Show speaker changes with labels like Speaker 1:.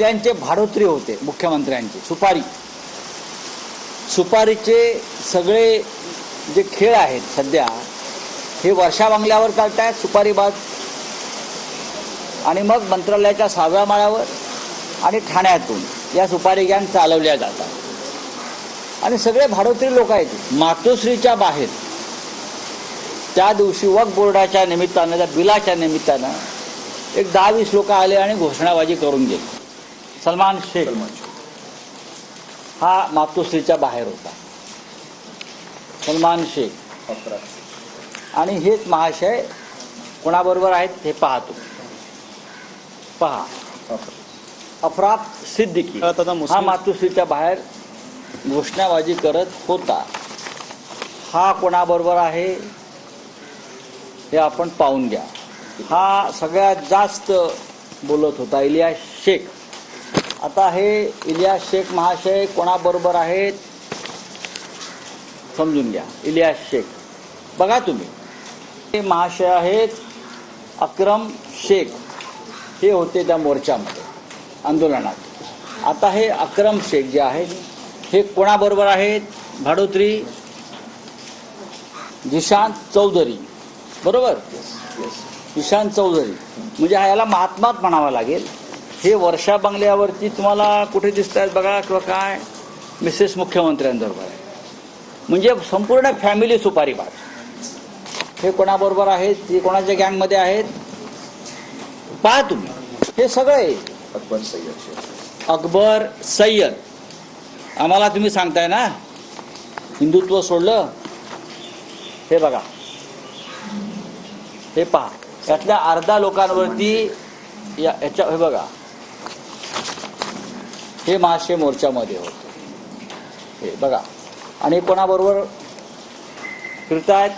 Speaker 1: त्यांचे भाडोत्री होते मुख्यमंत्र्यांचे सुपारी. सुपारीचे सगळे जे खेळ आहेत सध्या हे वर्षा बंगल्यावर चालत आहेत सुपारीबाज आणि मग मंत्रालयाच्या सहाव्या माळ्यावर आणि ठाण्यातून या सुपारी गॅंग चालवल्या जातात. आणि सगळे भाडोत्री लोक आहेत. मातोश्रीच्या बाहेर. त्या दिवशी वक बोर्डाच्या निमित्तानं त्या बिलाच्या निमित्तानं एक दहा वीस लोक आले आणि घोषणाबाजी करून गेले. सलमान शेख. हा मातोश्रीच्या बाहेर होता. सलमान शेख. आणि हेच महाशय कोणाबरोबर आहेत हे पाहतो. पहा. अफरात सिद्दीकी. हा मातोश्रीच्या बाहेर घोषणाबाजी करत होता. हा कोणाबरोबर आहे हे आपण पाहून घ्या. हा सगळ्यात जास्त बोलत होता इलियास शेख. आता हे इलियास शेख महाशय कोणाबरोबर आहेत? समजून घ्या. इलियास शेख. बघा तुम्ही. हे महाशय आहेत अक्रम शेख. हे होते त्या मोर्चामध्ये आंदोलनात. आता हे अक्रम शेख जे आहेत हे कोणाबरोबर आहेत? भाडोत्री जिशांत चौधरी. बरोबर? जिशांत चौधरी. म्हणजे हा याला महात्माच म्हणावा लागेल. हे वर्षा बंगल्यावरती तुम्हाला कुठे दिसत आहेत बघा किंवा काय? मिसेस मुख्यमंत्र्यांबरोबर. आहे म्हणजे संपूर्ण फॅमिली सुपारीबाज हे कोणाबरोबर आहेत? ते कोणाच्या गँगमध्ये आहेत? पहा तुम्ही. हे सगळे.
Speaker 2: अकबर सय्यद
Speaker 1: अकबर सय्यद. आम्हाला तुम्ही सांगताय ना? हिंदुत्व सोडलं? हे बघा. हे पहा. यातल्या अर्धा लोकांवरती या याच्या हे बघा. हे महाशय मोर्चामध्ये होतं. हे बघा. आणि कोणाबरोबर फिरतायत?